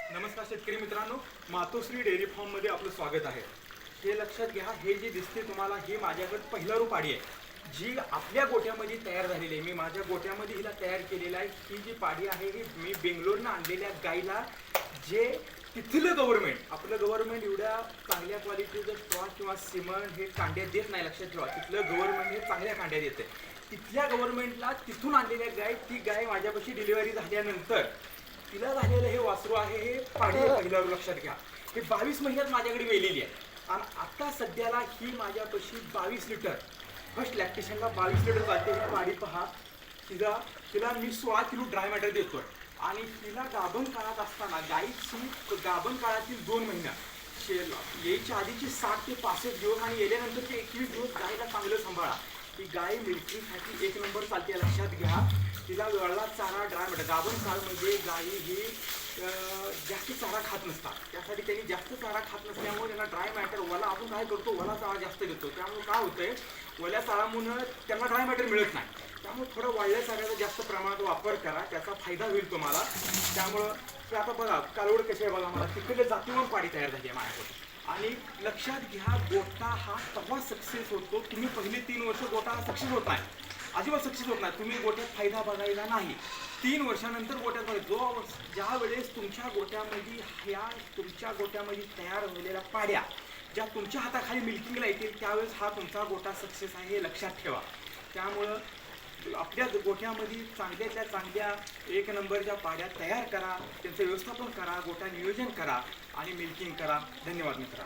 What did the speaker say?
नमस्कार शेतकरी मित्रांनो मातोश्री डेअरी फार्ममध्ये आपलं स्वागत आहे. हे लक्षात घ्या हे जे दिसते तुम्हाला हे माझ्याकडे पहिला पाडी आहे. जी आपल्या गोट्यामध्ये तयार झालेली आहे. मी माझ्या गोट्यामध्ये हिला तयार केलेलं आहे. ही जी पाडी आहे ही मी बेंगलोरनं आणलेल्या गाईला जे तिथलं गव्हर्नमेंट आपलं गव्हर्नमेंट एवढ्या चांगल्या क्वालिटीचं स्ट्रॉ किंवा सिमेंट हे कांड्या देत नाही लक्षात ठेवा. तिथलं गव्हर्नमेंट हे चांगल्या कांड्या देते तिथल्या गव्हर्नमेंटला तिथून आणलेल्या गाय ती गाय माझ्यापाशी डिलिव्हरी झाल्यानंतर तिला झालेलं हे वासरू आहे हे पाणी आहे पहिल्यावर लक्षात घ्या. हे बावीस महिन्यात माझ्याकडे वेलेली आहे. आणि आता सध्याला ही माझ्यापाशी बावीस लिटर फर्स्ट लॅक्टेशनला बावीस लिटर जाते ही पाडी पहा. तिला तिला मी सोळा किलो ड्राय मॅटर देतोय. आणि तिला गाभण काळात असताना गाईची गाभण काळातील दोन महिन्या शेल यायच्या आधीचे साठ ते पासष्ट दिवस आणि येल्यानंतरचे एकवीस दिवस गायला चांगलं सांभाळा. ही गाय मिल्किंगसाठी एक नंबर चालते लक्षात घ्या. तिला वेळाला चारा ड्राय म्हणतात गाभण काळ म्हणजे गाई ही जास्त चारा खात नसतात. त्यासाठी त्यांनी जास्त चारा खात नसल्यामुळे त्यांना ड्राय मॅटर वला आपण काय करतो वला चारा जास्त घेतो त्यामुळे काय होतंय वल्या चारामुळं त्यांना ड्राय मॅटर मिळत नाही. त्यामुळे थोडं वाढल्या चाऱ्याचा जास्त प्रमाणात वापर करा त्याचा फायदा होईल तुम्हाला. त्यामुळं ते आता बघा कालवड कशी आहे बघा मला तिकडे जातीवर पाडी तयार झाली आहे माझ्याकडे. आणि लक्षात घ्या गोटा हा तेव्हा सक्सेस होतो. तुम्ही पहिले तीन वर्ष गोटा सक्सेस होत नाही. अजिबात सक्सेस होत नाही. तुम्ही गोट्यात फायदा बघायला नाही. तीन वर्षानंतर गोट्यात जो ज्या वेळेस तुमच्या गोट्यामध्ये ह्या तुमच्या गोट्यामध्ये तयार झालेल्या पाड्या ज्या तुमच्या हाताखाली मिल्किंगला येतील त्यावेळेस हा तुमचा गोटा सक्सेस आहे हे लक्षात ठेवा. त्यामुळं आपल्या गोठ्यामध्ये चांगल्यातल्या चांगल्या एक नंबरच्या पाड्या तयार करा त्यांचं व्यवस्थापन करा गोटा नियोजन करा. आणि मिल्किंग करा. धन्यवाद मित्रा